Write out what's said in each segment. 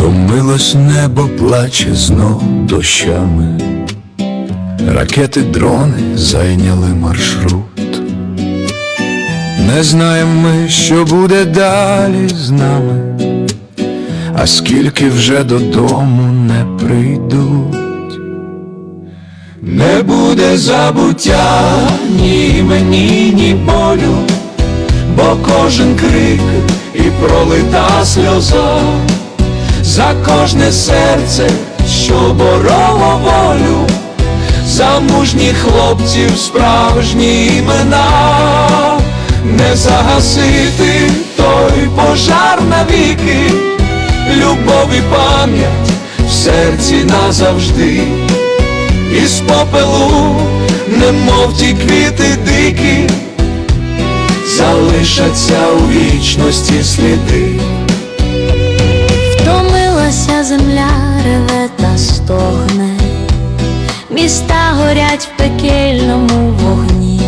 Втомилось небо, плаче знов дощами. Ракети, дрони зайняли маршрут. Не знаємо ми, що буде далі з нами, а скільки вже додому не прийдуть. Не буде забуття ні мені, ні болю, бо кожен крик і пролита сльоза, за кожне серце, що бороло волю, за мужніх хлопців справжні імена, не загасити той пожар навіки, любов і пам'ять в серці назавжди. Із попелу, немов ті квіти дикі, залишаться у вічності сліди. Міста горять в пекельному вогні,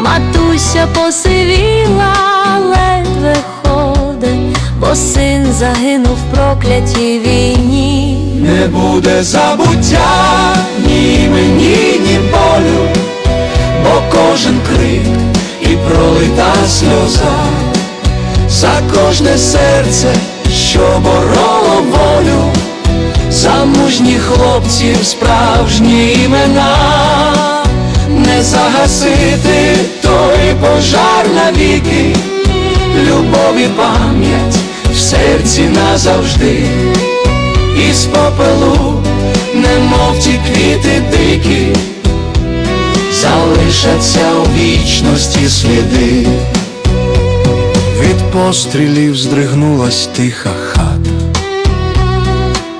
матуся посивіла, ледве ходить, бо син загинув в проклятій війні. Не буде забуття ні мені, ні болю, бо кожен крик і пролита сльоза, за кожне серце, мужніх хлопців справжні імена, не загасити той пожар навіки, любов і пам'ять в серці назавжди. Із попелу, немов ті квіти дикі, залишаться у вічності сліди. Від пострілів здригнулась тиха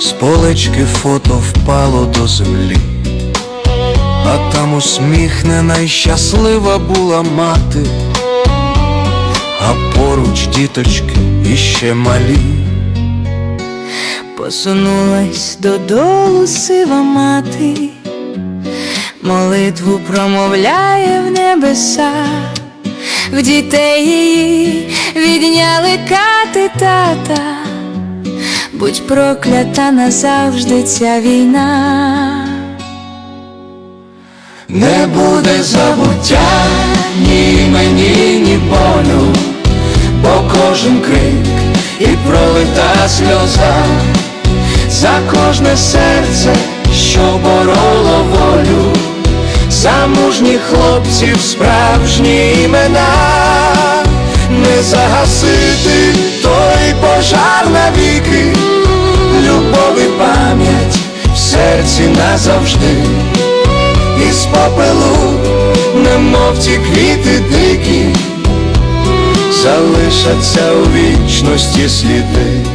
з полички фото впало до землі, а там усміхнена й щаслива була мати, а поруч діточки іще малі. Посунулась додолу сива мати, молитву промовляє в небеса, в дітей її відняли кати тата, будь проклята назавжди ця війна. Не буде забуття ні мені, ні болю, бо кожен крик і пролита сльоза, за кожне серце, що бороло волю, за мужніх хлопців справжні імена, не загасити назавжди із попелу, немов ті квіти дикі, залишаться у вічності сліди.